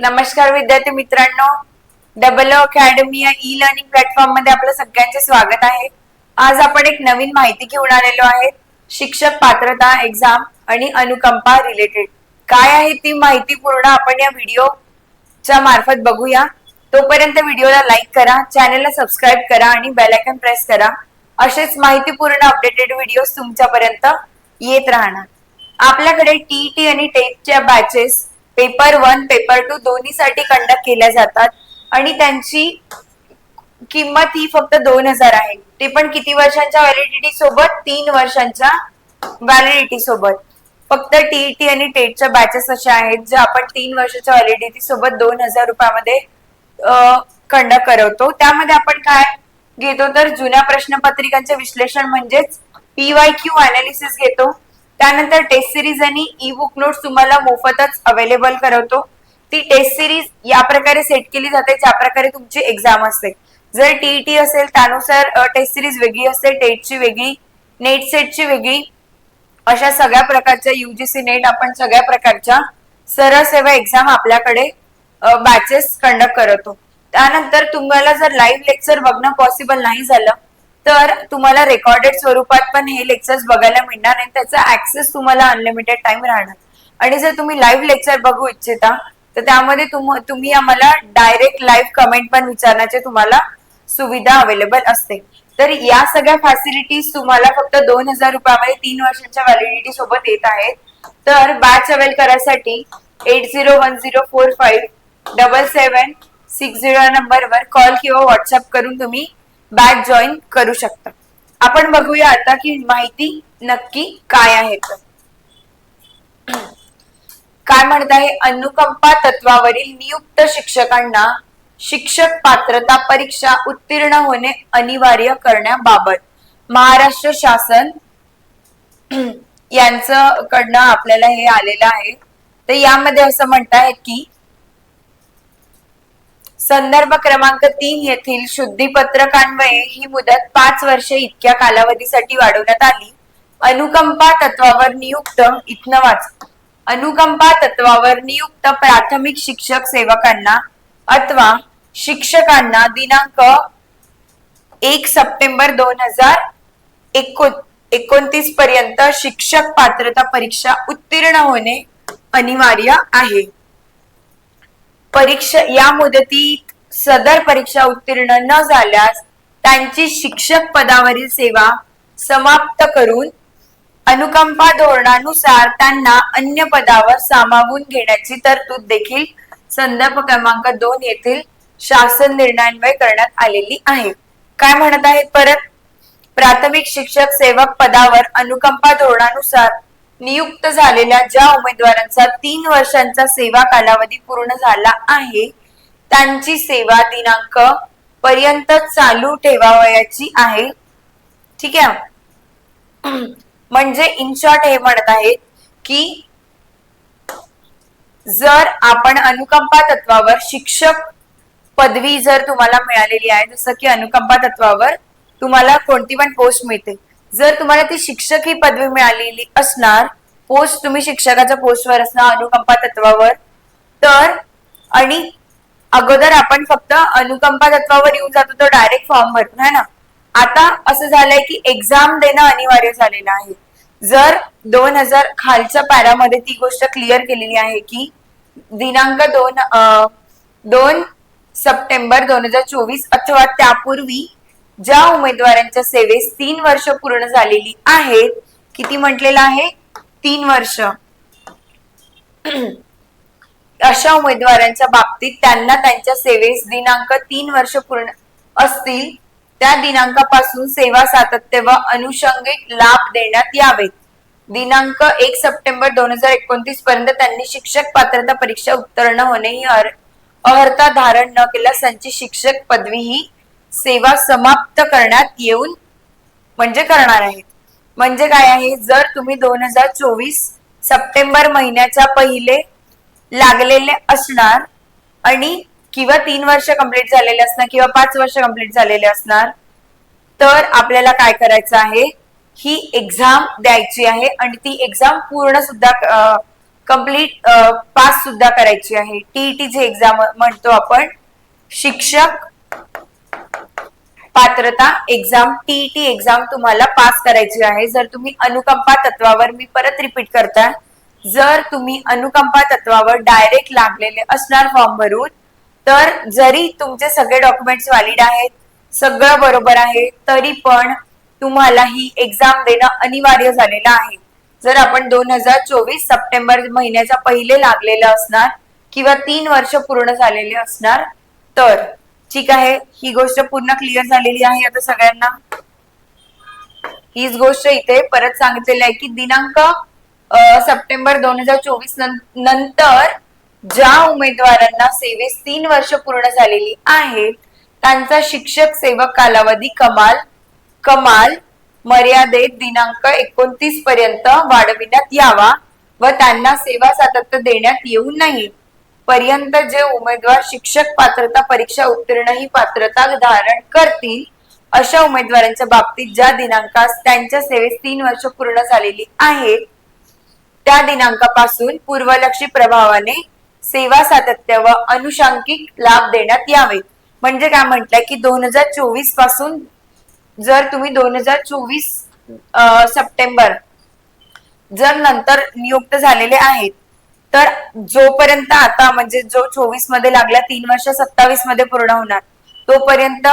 नमस्कार विद्यार्थी मित्रांनो. डबल अकॅडमी या ई लर्निंग प्लॅटफॉर्ममध्ये आपलं सगळ्यांचे स्वागत आहे. आज आपण एक नवीन माहिती घेऊन आलेलो आहे. शिक्षक पात्रता एक्झाम आणि अनुकंपा रिलेटेड काय आहे ती माहिती पूर्ण आपण या व्हिडिओच्या मार्फत बघूया. तोपर्यंत व्हिडिओला लाईक करा चॅनलला सबस्क्राईब करा आणि बेलायकन प्रेस करा. असेच माहितीपूर्ण अपडेटेड व्हिडिओ तुमच्यापर्यंत येत राहणार. आपल्याकडे टी टी आणि टेटच्या batches paper one paper two दोन्हीसाठी कंडक्ट केल्या जातात. आणि त्यांची किंमत ही फक्त दोन हजार आहे. ते पण किती वर्षांच्या व्हॅलिडिटी सोबत? तीन वर्षांच्या व्हॅलिडिटी सोबत. फक्त टीईटी आणि टेटच्या बॅचेस अशा आहेत ज्या आपण तीन वर्षाच्या व्हॅलिडिटी सोबत दोन हजार रुपयामध्ये कंडक्ट करवतो. त्यामध्ये आपण काय घेतो? तर जुन्या प्रश्नपत्रिकांचे विश्लेषण म्हणजेच पीवाय क्यू अनालिसिस घेतो. त्यानंतर टेस्ट सिरीज आणि ई बुक नोट्स तुम्हाला मोफतच अवेलेबल करवतो ती टेस्ट सिरीज या प्रकारे सेट केली जाते ज्या प्रकारे तुमची एक्झाम असते. जर टीईटी असेल त्यानुसार टेस्ट सिरीज वेगळी असते टेटची वेगळी नेट सेटची वेगळी अशा सगळ्या प्रकारच्या युजीसी नेट आपण सगळ्या प्रकारच्या सरळ सेवा एक्झाम आपल्याकडे बॅचेस कंडक्ट करतो. त्यानंतर तुम्हाला जर लाईव्ह लेक्चर बघणं पॉसिबल नाही झालं तर तुम्हाला रेकॉर्डेड स्वरूपात पण हे लेक्चर्स बघायला मिळणार आणि त्याचा ऍक्सेस तुम्हाला अनलिमिटेड टाइम राहणार. आणि जर तुम्ही लाईव्ह लेक्चर बघू इच्छिता तर त्यामध्ये तुम्ही आम्हाला डायरेक्ट लाईव्ह कमेंट पण विचारण्याची तुम्हाला सुविधा अवेलेबल असते. तर या सगळ्या फॅसिलिटीज तुम्हाला फक्त दोन हजार रुपयामध्ये तीन वर्षांच्या व्हॅलिडिटी सोबत येत आहेत. तर बॅच अवेल करायसाठी eight zero one zero four five double seven six zero नंबरवर कॉल किंवा व्हॉट्सअप करून तुम्ही बॅच जॉईन करू शकता. आपण बघूया आता की माहिती नक्की काय आहे काय म्हणत आहे? अनुकंपा तत्वावरील नियुक्त शिक्षकांना शिक्षक पात्रता परीक्षा उत्तीर्ण होणे अनिवार्य करण्याबाबत महाराष्ट्र शासन यांचं कडनं आपल्याला हे आलेलं आहे. तर यामध्ये असं म्हणतायत की संदर्भ क्रमांक तीन येथील शुद्धीपत्रकान्वये ही मुदत पाच वर्षे इतक्या कालावधीसाठी वाढवण्यात आली. अनुकंपा तत्वावर नियुक्त इथनं वाच. अनुकंपा तत्वावर नियुक्त प्राथमिक शिक्षक सेवकांना अथवा शिक्षकांना दिनांक एक सप्टेंबर दोन हजार एकोणतीस पर्यंत शिक्षक पात्रता परीक्षा उत्तीर्ण होणे अनिवार्य आहे. परीक्षा या मुदतीत सदर परीक्षा उत्तीर्ण न झाल्यास त्यांची शिक्षक पदावरील सेवा समाप्त करून अनुकंपा धोरणानुसार त्यांना अन्य पदावर सामावून घेण्याची तरतूद देखील संदर्भ क्रमांक दोन येथील शासन निर्णयान्वये करण्यात आलेली आहे. काय म्हणत आहेत परत? प्राथमिक शिक्षक सेवक पदावर अनुकंपा धोरणानुसार नियुक्त झालेल्या ज्या उमेदवारांचा तीन वर्षांचा सेवा कालावधी पूर्ण झाला आहे त्यांची सेवा दिनांक पर्यंत चालू ठेवावयाची आहे. ठीक आहे? म्हणजे इन शॉर्ट हे म्हणत आहेत की जर आपण अनुकंपा तत्वावर शिक्षक पदवी जर तुम्हाला मिळालेली आहे जसं की अनुकंपा तत्वावर तुम्हाला कोणती पण पोस्ट मिळते. जर तुम्हाला ती शिक्षक ही पदवी मिळालेली असणार पोस्ट तुम्ही शिक्षकाच्या पोस्टवर असणार अनुकंपा तत्वावर तर आणि अगोदर आपण फक्त अनुकंपा तत्वावर येऊन जातो तो डायरेक्ट फॉर्म भरतो है ना? आता असं झालंय की एक्झाम देणं अनिवार्य झालेलं आहे. जर दोन हजार खालच्या पॅरामध्ये ती गोष्ट क्लिअर केलेली आहे की दिनांक दोन दोन सप्टेंबर दोन हजार चोवीस अथवा त्यापूर्वी ज्या उमेदवारांच्या सेवेस तीन वर्ष पूर्ण झालेली आहेत किती म्हटलेलं आहे? तीन वर्ष. अशा उमेदवारांच्या बाबतीत त्यांना त्यांच्या सेवेस दिनांक तीन वर्ष पूर्ण असतील त्या दिनांकापासून सेवा सातत्य व अनुषंगिक लाभ देण्यात यावेत. दिनांक एक सप्टेंबर दोन हजार एकोणतीस पर्यंत त्यांनी शिक्षक पात्रता परीक्षा उत्तीर्ण होणे ही अर्हता धारण न केल्यास त्यांची शिक्षक पदवी ही सेवा समाप्त करण्यात येऊन म्हणजे करणार आहेत म्हणजे काय आहे? जर तुम्ही दोन हजार चोवीस सप्टेंबर महिन्याच्या पहिले लागलेले असणार आणि किंवा तीन वर्ष कंप्लीट झालेले असणार किंवा पाच वर्ष कंप्लीट झालेले असणार तर आपल्याला काय करायचं आहे? ही एक्झाम द्यायची आहे आणि ती एक्झाम पूर्ण सुद्धा कंप्लीट पास सुद्धा करायची आहे. टीईटीची एक्झाम म्हणतो आपण शिक्षक पात्रता एक्झाम टीईटी एक्झाम तुम्हाला पास करायची आहे. जर तुम्ही अनुकंपा तत्वावर मी परत रिपीट करता जर तुम्ही अनुकंपा तत्वावर डायरेक्ट लागलेले असणार फॉर्म भरून तर जरी तुमचे सगळे डॉक्युमेंट्स व्हॅलिड आहेत सगळं बरोबर आहे तरी पण तुम्हाला ही एक्झाम देणं अनिवार्य झालेलं आहे. जर आपण दोन हजार चोवीस सप्टेंबर महिन्याच्या पहिले लागलेलं असणार किंवा तीन वर्ष पूर्ण झालेले असणार तर ठीक आहे ही गोष्ट पूर्ण क्लिअर झालेली आहे आता सगळ्यांना. हीच गोष्ट इथे परत सांगितलेली आहे की दिनांक सप्टेंबर दोन हजार चोवीस नंतर ज्या उमेदवारांना सेवेस तीन वर्ष पूर्ण झालेली आहेत त्यांचा शिक्षक सेवक कालावधी कमाल कमाल मर्यादेत दिनांक एकोणतीस पर्यंत वाढविण्यात यावा व त्यांना सेवा सातत्य देण्यात येऊ नये. पर्यंत जे उमेदवार शिक्षक पात्रता परीक्षा उत्तीर्ण ही पात्रता धारण करतील अशा उमेदवारांच्या बाबतीत ज्या दिनांकास त्यांच्या सेवेस तीन वर्ष पूर्ण झालेली आहेत त्या दिनांकापासून पूर्वलक्षी प्रभावाने सेवा सातत्य व अनुषंगिक लाभ देण्यात यावे म्हणजे काय म्हटलंय की दोन हजार चोवीसपासून जर तुम्ही दोन हजार चोवीस सप्टेंबर जर नंतर नियुक्त झालेले आहेत तर जोपर्यंत आता म्हणजे जो चोवीसमध्ये लागला तीन वर्ष सत्तावीसमध्ये पूर्ण होणार तोपर्यंत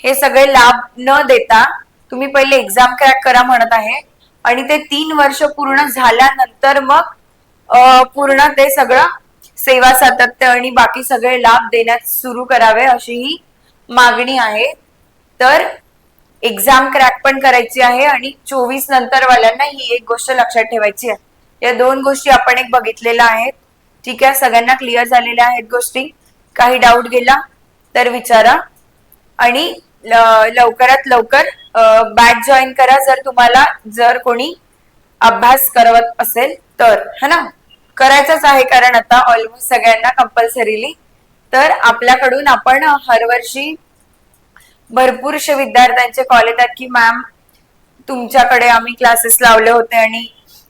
हे सगळे लाभ न देता तुम्ही पहिले एक्झाम क्रॅक करा म्हणत आहे. आणि ते तीन वर्ष पूर्ण झाल्यानंतर मग पूर्ण ते सगळं सेवा सातत्य आणि बाकी सगळे लाभ देण्यात सुरू करावे अशी ही मागणी आहे. तर एक्झाम क्रॅक पण करायची आहे आणि चोवीस नंतर वाल्यांना ही एक गोष्ट लक्षात ठेवायची आहे. या दोन गोष्टी आपण एक बघितलेल्या आहेत. ठीक आहे सगळ्यांना क्लिअर झालेल्या आहेत गोष्टी. काही डाऊट गेला तर विचारा. आणि लवकरात लवकर बॅच जॉईन करा जर तुम्हाला जर कोणी अभ्यास करवत असेल तर है ना? करायचंच आहे कारण आता ऑलमोस्ट सगळ्यांना कंपल्सरीली तर आपल्याकडून आपण हरवर्षी भरपूरशे विद्यार्थ्यांचे कॉल येतात की मॅम तुमच्याकडे आम्ही क्लासेस लावले होते आणि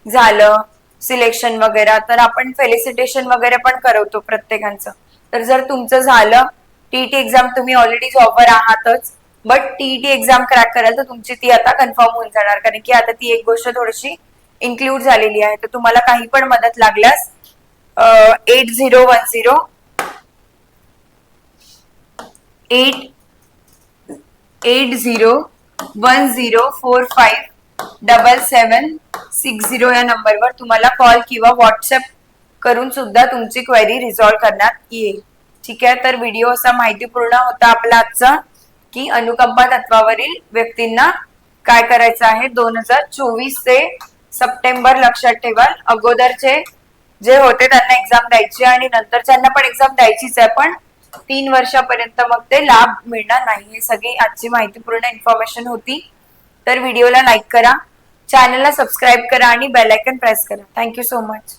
झालं. सिलेक्शन वगैरे तर आपण फेलिसिटेशन वगैरे पण करवतो प्रत्येकांचं. तर जर तुमचं झालं टीईटी एक्झाम तुम्ही ऑलरेडी जॉबवर आहातच बट टीईटी एक्झाम क्रॅक कराल तर तुमची ती आता कन्फर्म होऊन जाणार. कारण की आता ती एक गोष्ट थोडीशी इन्क्लूड झालेली आहे. तर तुम्हाला काही पण मदत लागल्यास eight zero one zero eight eight zero one zero four five double seven six zero या नंबरवर तुम्हाला कॉल किंवा व्हॉट्सअप करून सुद्धा तुमची क्वेरी रिझॉल्व्ह करण्यात येईल. ठीक आहे? तर व्हिडिओ असा माहितीपूर्ण होता आपला आजचा की अनुकंपा तत्वावरील व्यक्तींना काय करायचं आहे? दोन हजार चोवीस ते सप्टेंबर लक्षात ठेवाल. अगोदरचे जे होते त्यांना एक्झाम द्यायची आणि नंतरच्यांना पण एक्झाम द्यायचीच आहे पण तीन वर्षापर्यंत मग ते लाभ मिळणार नाही. हे सगळी आजची माहितीपूर्ण इन्फॉर्मेशन होती. तर व्हिडिओला लाईक करा चॅनलला सबस्क्राईब करा आणि बेल आयकन प्रेस करा. Thank you so much.